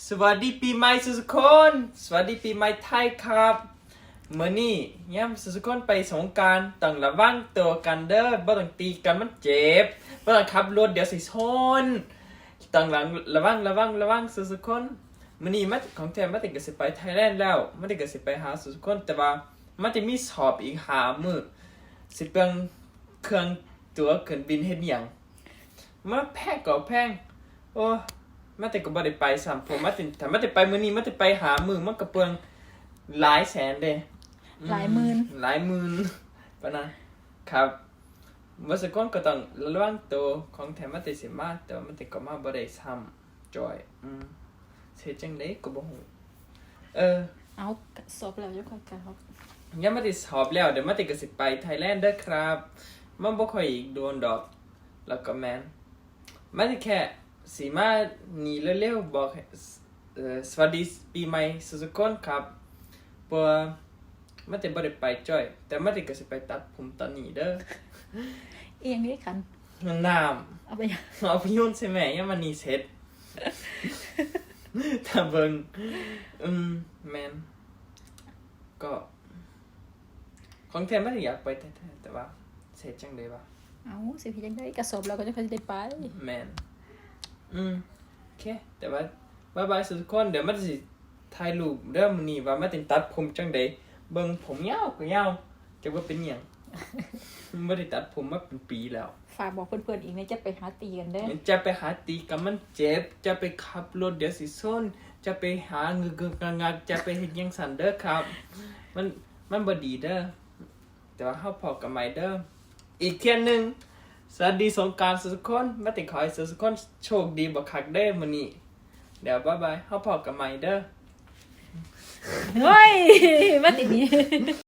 สวัสดีปีใหม่สุกคน สวัสดีปีใหม่ไทยครับเมื่อนี้ย่ำสุกคนไปสงการต้องระวังตัวกันเด้อบ่ต้องตีกันมันเจ็บบ่ต้องขับรถเดี๋ยวสิชนต้องระระวังระวังระวังสุกคนมื่อนี้มันของแท้มันติดก็สิไปไทยแลนด์แล้วมันติดก็สิไปหาสุกคนแต่ว่ามันจะมีสอบอีกหามือสิเปลืองเครื่องตัวเครื่องบินเฮ็ดหยังมาแพงก็แพงโอ้ มาแต่ก็บ่ได้ไปสามผมมาแต่ถ้ามาแต่ไปมื้อนี้มาแต่ไปหามือมันก็เปลืองหลายแสนเด้หลายหมื่นหลายหมื่นปะนะครับเมื่อสักก่อนก็ต้องระวังตัวของแถมมาแต่สิมาแต่ว่ามันแต่ก็มาบ่ได้ซ้ำจอย อืมเฮ็ดจังได๋ก็บ่ฮู้เออ เอาสอบแล้วจะค่อยกันครับยังมาติสอบแล้วเดี๋ยวมาติก็สิไปไทยแลนด์เด้อครับ มันบ่ค่อยโดนดอก แล้วก็แมนมันสิแค่ สีมานี่เร็วๆบอกให้เอ่อสวัสดีปีใหม่สุกคนครับเพราะว่ามันจะบ่ได้ไปจ้อย แต่มันติก็สิไปตัดผมตอนนี้เด้อเอียงนี่คันมันน้เอาไปยังำเอาไปยุ่นใช่ไหมยังมันนี่เสร็จถ้าเบิ่งอืมแมนก็ของแท้มันอยากไปแท้ๆแต่ว่าเสร็จจังได๋วะเอาสิพี่ยังได้กระสอบแล้วก็จะค่อยได้ไปแมน อืมโอเค แต่ว่าบายบายสุดทุกคนเดี๋ยวมันสิถ่ายรูปเริ่มอนี้ว่ามันติตัดผมจังใดเบิ่งผมยาวก็ยาวจะว่าเป็นหยังไม่ได้ตัดผมมาเป็นปีแล้ว ฝากบอกเพื่อนๆอีกนะจะไปหาตีกันเด้อจะไปหาตีกับมันเจ็บ จะไปขับรถเดี๋ยวสิส้น จะไปหาเงือกงักงักจะไปเฮ็ดหยังสันเด้อครับ มันมันบ่ดีเด้อแต่ว่าเฮาพอกับใหม่เด้ออีกเที่ยหนึง สวัสดีสงการสุกคนมาติขอให้สุกคนโชคดีบักคักเด้มันนี่เดี๋ยวบ๊ายบายเฮาพอกับใหม่เด้อ เฮ้ยมาติดนี้